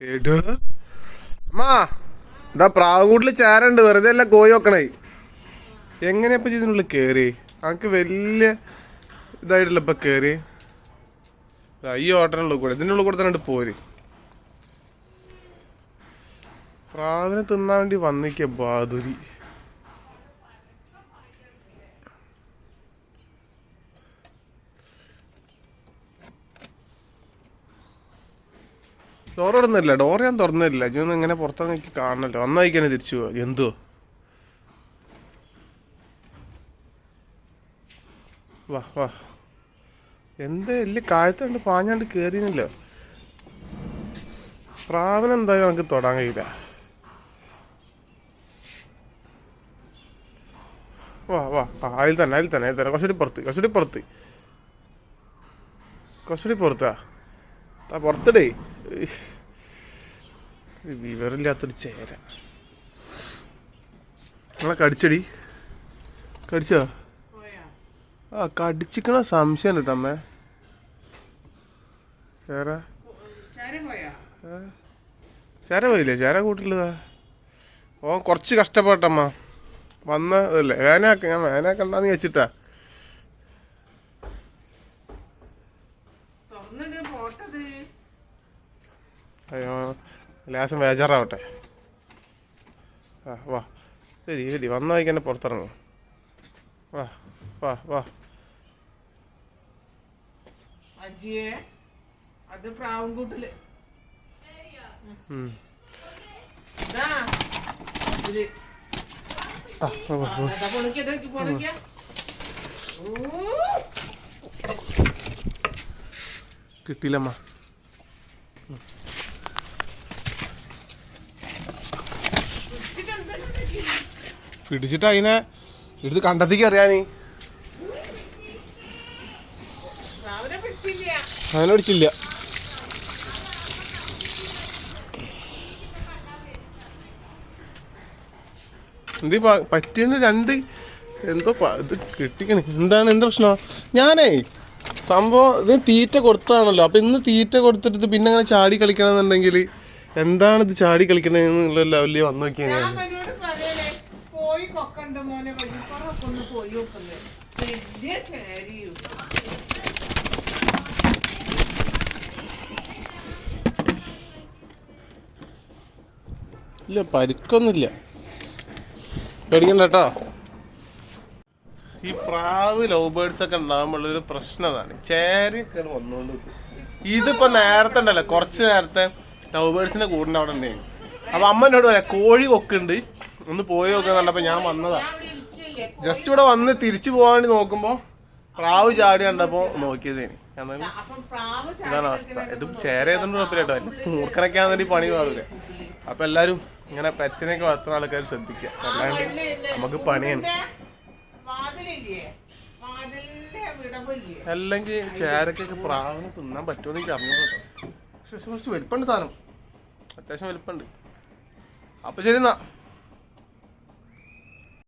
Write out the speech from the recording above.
അമ്മാ ഇതാ പ്രാവുകൂട്ടിൽ ചാരുണ്ട് വെറുതെ അല്ല കോഴി വെക്കണേ. എങ്ങനെയാ ഇപ്പൊ ഇതിനുള്ളിൽ കേറി? അനക്ക് വലിയ ഇതായിട്ടില്ല ഇപ്പൊ കേറി. ഈ ഓട്ടനുള്ളിൽ കൂടെ ഇതിന്റെ ഉള്ളിൽ കൂടെ തന്നെ പോര്. പ്രാവിനെ തിന്നാൻ വേണ്ടി വന്നിക്ക ബാദുരി. ഡോർ തുറന്നില്ല ഡോർ ഞാൻ തുറന്നില്ല. ഇതൊന്നും ഇങ്ങനെ പുറത്തിറങ്ങി കാണണല്ലോ. വന്ന വഴിക്ക് തന്നെ തിരിച്ചു പോവാ. എന്തോ വാ വാ. എന്ത് വലിയ കായത്തുണ്ട് പാഞ്ഞാണ്ട് കയറിയല്ലോ പ്രാവൻ എന്തായാലും നമുക്ക് തൊടാൻ കഴിയില്ല. വാ വാ. അതിൽ തന്നെ അതിൽ തന്നെ അതിൽ തന്നെ. കുറച്ചുകൂടി പുറത്ത് കുറച്ചുകൂടി പുറത്ത്. കുറച്ചുകൂടി പുറത്താ. പുറത്തിടേ. വിവരമില്ലാത്തൊരു ചേര. നിങ്ങളെ കടിച്ചടി? കടിച്ചോ? ആ കടിച്ചിക്കണ സംശയം കേട്ടോ അമ്മേ. ചേര? ചേര പോയില്ലേ? ചേര കൂട്ടില്ലതാ ഓ കുറച്ച് കഷ്ടപ്പെട്ടമ്മ. വന്ന അല്ലേ വേനാക്ക ഞാൻ വേനാക്കണ്ടെന്ന് വെച്ചിട്ടാ അയ്യോ ലാസം ബേജാറാവട്ടെ ആ വാ. ശരി ശരി വന്ന വഴിക്ക് തന്നെ പുറത്തിറങ്ങും. വാ വാ വാ. അജിയെ അത് പ്രാവൻകൂട്ടിൽ. ആ, വാ, വാ, വാ. അതാ പൊളിക്ക, ഇതൊക്കെ പൊളിക്ക. ഊ, കിട്ടിയില്ലമ്മ. പിടിച്ചിട്ട് അതിനെ എടുത്ത് കണ്ടത്തേക്ക് അറിയാനീ. അങ്ങനെ പിടിച്ചില്ല. എന്ത് പറ്റിയെന്ന് രണ്ട് എന്തോ ഇത് കിട്ടിക്കണേ. എന്താണ് എന്താ പ്രശ്നം? ഞാനേ സംഭവം ഇത് തീറ്റ കൊടുത്തതാണല്ലോ. അപ്പൊ ഇന്ന് തീറ്റ കൊടുത്തിട്ട് പിന്നെ അങ്ങനെ ചാടി കളിക്കണമെന്നുണ്ടെങ്കിൽ എന്താണ് ഇത് ചാടി കളിക്കണെന്നുള്ള ലെവലിൽ വന്നു നോക്കിയാൽ വലിയ ഇല്ല പരിക്കൊന്നുമില്ല. പേടിക്കണ്ട കേട്ടോ. ഈ പ്രാവ് ലവ് ബേർഡ്സ് ഒക്കെ ഉണ്ടാകുമ്പോൾ ഒരു പ്രശ്നം അതാണ്. ചേരയൊക്കെ വന്നുകൊണ്ട്. ഇതിപ്പോ നേരത്തെ ഉണ്ടല്ലോ കുറച്ച് നേരത്തെ ലവ് ബേർഡ്സിന്റെ കൂടിന്റെ അവിടെ ഉണ്ടായിരുന്നു അപ്പൊ അമ്മ എന്നോട് പറയാം കോഴി കൊക്കുണ്ട് ഒന്ന് പോയി നോക്കാൻ കണ്ടപ്പോ ഞാൻ വന്നതാ. ജസ്റ്റ് ഇവിടെ വന്ന് തിരിച്ചു പോകാൻ വേണ്ടി നോക്കുമ്പോ പ്രാവ് ചാടി കണ്ടപ്പോ നോക്കിയതേനി. ഇതാണ് അവസ്ഥ. ഇത് ചേരയതുകൊണ്ട് കുഴപ്പമില്ല കേട്ടോ. ആണെന്നുണ്ടെങ്കിൽ പണി പാടില്ല. അപ്പൊ എല്ലാരും ഇങ്ങനെ പെറ്റ്സിനെയൊക്കെ വളർത്തുന്ന ആൾക്കാർ ശ്രദ്ധിക്കുക. അല്ലാണ്ട് നമുക്ക് പണിയാണ് അല്ലെങ്കിൽ ചേരക്കൊക്കെ പ്രാവിന് തിന്നാൻ പറ്റുമോ എനിക്ക് അറിഞ്ഞു കേട്ടോ. പക്ഷെ കുറച്ച് വലിപ്പമുണ്ട് സാധനം. അത്യാവശ്യം വലിപ്പമുണ്ട്. അപ്പൊ ശരി എന്നാ.